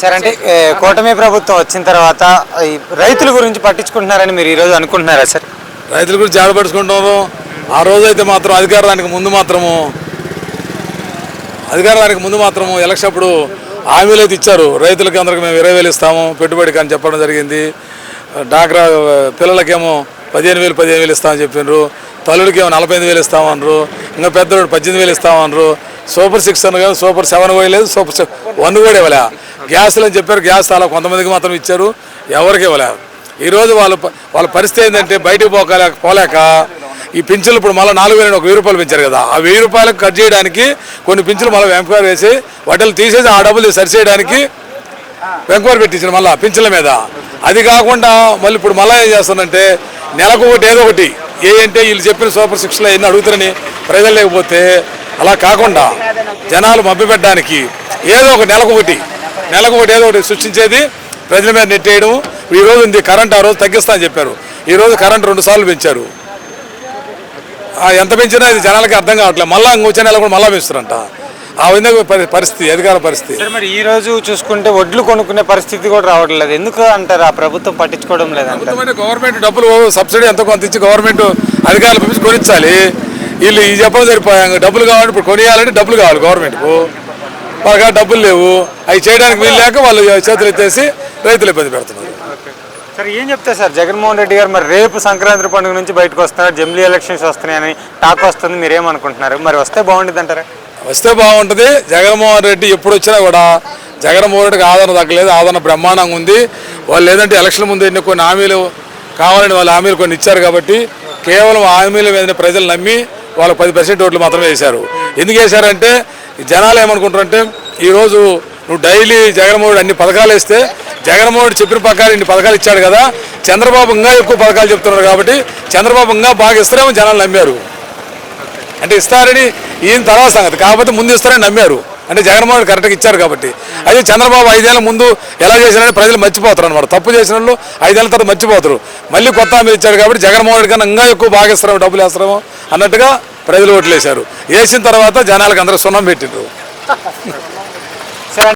Sir అంటే కూటమి ప్రభుత్వం వచ్చిన తర్వాత ఈ రైతుల గురించి పట్టించుకుంటున్నారని మీరు ఈరోజు అనుకుంటున్నారా సార్? రైతుల గురించి జాడపడుచుకుంటున్నారు ఆ రోజు అయితే మాత్రం అధికారానికి ముందు మాత్రము అధికారానికి ముందు మాత్రము ఎలక్షన్ అప్పుడు హామీలు అయితే ఇచ్చారు. రైతులకి అందరికి మేము ఇరవై వేలు ఇస్తాము పెట్టుబడికి అని చెప్పడం జరిగింది. డాక్రా పిల్లలకేమో పదిహేను వేలు పదిహేను వేలు ఇస్తామని చెప్పినారు. తల్లుడికేమో నలభై ఐదు వేలు ఇస్తామన్నారు. ఇంకా పెద్దోడు పద్దెనిమిది వేలు ఇస్తామన్నారు. సూపర్ సిక్స్ అని కాదు సూపర్ సెవెన్ కూడా లేదు సూపర్ వన్ కూడా ఇవ్వలే. గ్యాస్లు అని చెప్పారు గ్యాస్ అలా కొంతమందికి మాత్రం ఇచ్చారు ఎవరికి ఇవ్వలే. ఈరోజు వాళ్ళ వాళ్ళ పరిస్థితి ఏంటంటే బయటకు పోకలేక పోలేక ఈ పింఛన్లు ఇప్పుడు మళ్ళీ నాలుగు వేలు ఒక వెయ్యి రూపాయలు పెంచారు కదా. ఆ వెయ్యి రూపాయలకు కట్ చేయడానికి కొన్ని పింఛన్లు మళ్ళీ ఎంక్వైరీ వేసి వాటిని తీసేసి ఆ డబ్బులు సరి చేయడానికి ఎంక్వైరీ పెట్టించారు మళ్ళీ పింఛన్ల మీద. అది కాకుండా మళ్ళీ ఇప్పుడు మళ్ళీ ఏం చేస్తానంటే నెలకు ఒకటి ఏదో ఒకటి. ఏ అంటే వీళ్ళు చెప్పిన సూపర్ సిక్స్లో ఎన్ని అడుగుతారని ప్రజలు లేకపోతే అలా కాకుండా జనాలు మభ్యపెట్టడానికి ఏదో ఒక నెలకు ఒకటి నెలకు ఒకటి ఏదో ఒకటి సృష్టించేది ప్రజల మీద నెట్టేయడం ఈ రోజు ఉంది కరెంట్ ఆ రోజు తగ్గిస్తా అని చెప్పారు. ఈ రోజు కరెంట్ రెండు సార్లు పెంచారు. ఎంత పెంచినా ఇది జనాలకి అర్థం కావట్లేదు. మళ్ళీ వచ్చే నెల కూడా మళ్ళీ పెంచుతారంట. ఆ విధంగా పరి- పరిస్థితి అధికార పరిస్థితి. మరి ఈ రోజు చూసుకుంటే వడ్లు కొనుక్కునే పరిస్థితి కూడా రావట్లేదు. ఎందుకు అంటారు? ఆ ప్రభుత్వం పట్టించుకోవడం ప్రభుత్వం గవర్నమెంట్ డబ్బులు సబ్సిడీ ఎంతో కొంత ఇచ్చి గవర్నమెంట్ అధికారులు పంపించి కొనిచ్చాలి. వీళ్ళు ఈ చెప్పడం సరిపోయాం డబ్బులు కావాలంటే ఇప్పుడు కొనియాలంటే డబ్బులు కావాలి గవర్నమెంట్కు వాళ్ళకి డబ్బులు లేవు. అవి చేయడానికి వీలు లేక వాళ్ళు చేతులు ఎత్తేసి రైతులు ఇబ్బంది పెడుతున్నారు. సార్ ఏం చెప్తారు సార్? జగన్మోహన్ రెడ్డి గారు మరి రేపు సంక్రాంతి పండుగ నుంచి బయటకు వస్తున్నారు. జమిలీ ఎలక్షన్స్ వస్తున్నాయని టాక్ వస్తుంది. మీరేమనుకుంటున్నారు మరి వస్తే బాగుంటుంది అంటారా? వస్తే బాగుంటుంది. జగన్మోహన్ రెడ్డి ఎప్పుడు వచ్చినా కూడా జగన్మోహన్ రెడ్డికి ఆదరణ తగ్గలేదు ఆదరణ బ్రహ్మాండంగా ఉంది. వాళ్ళు లేదంటే ఎలక్షన్ ముందు ఎన్ని కొన్ని హామీలు కావాలని వాళ్ళు హామీలు కొన్ని ఇచ్చారు కాబట్టి కేవలం హామీల మీద ప్రజలు నమ్మి వాళ్ళు పది పర్సెంట్ ఓట్లు మాత్రమే వేశారు. ఎందుకు వేశారంటే ఈ జనాలు ఏమనుకుంటారంటే ఈరోజు నువ్వు డైలీ జగన్మోహన్ అన్ని పథకాలు వేస్తే జగన్మోహన్ చెప్పిన ప్రకారం ఇన్ని పథకాలు ఇచ్చాడు కదా చంద్రబాబు ఇంకా ఎక్కువ పథకాలు చెప్తున్నారు కాబట్టి చంద్రబాబు ఇంకా బాగా ఇస్తారేమో జనాలు నమ్మారు. అంటే ఇస్తారని ఈయన తర్వాత సంగతి. కాకపోతే ముందు ఇస్తారని నమ్మారు. అంటే జగన్మోహన్ రెడ్డి కరెక్ట్గా ఇచ్చారు కాబట్టి. అదే చంద్రబాబు ఐదేళ్ళ ముందు ఎలా చేశారని ప్రజలు మర్చిపోతారు అనమాట తప్పు చేసిన వాళ్ళు ఐదేళ్ళ తర్వాత మర్చిపోతారు. మళ్ళీ కొత్త హామీ ఇచ్చారు కాబట్టి జగన్మోహన్ రెడ్డి కన్నా ఇంకా ఎక్కువ బాగా ఇస్తారేమో డబ్బులు వేస్తారేమో అన్నట్టుగా ప్రజలు ఓట్లు వేశారు వేసిన తర్వాత జనాలకు అందరూ సున్నం పెట్టిండ్రు.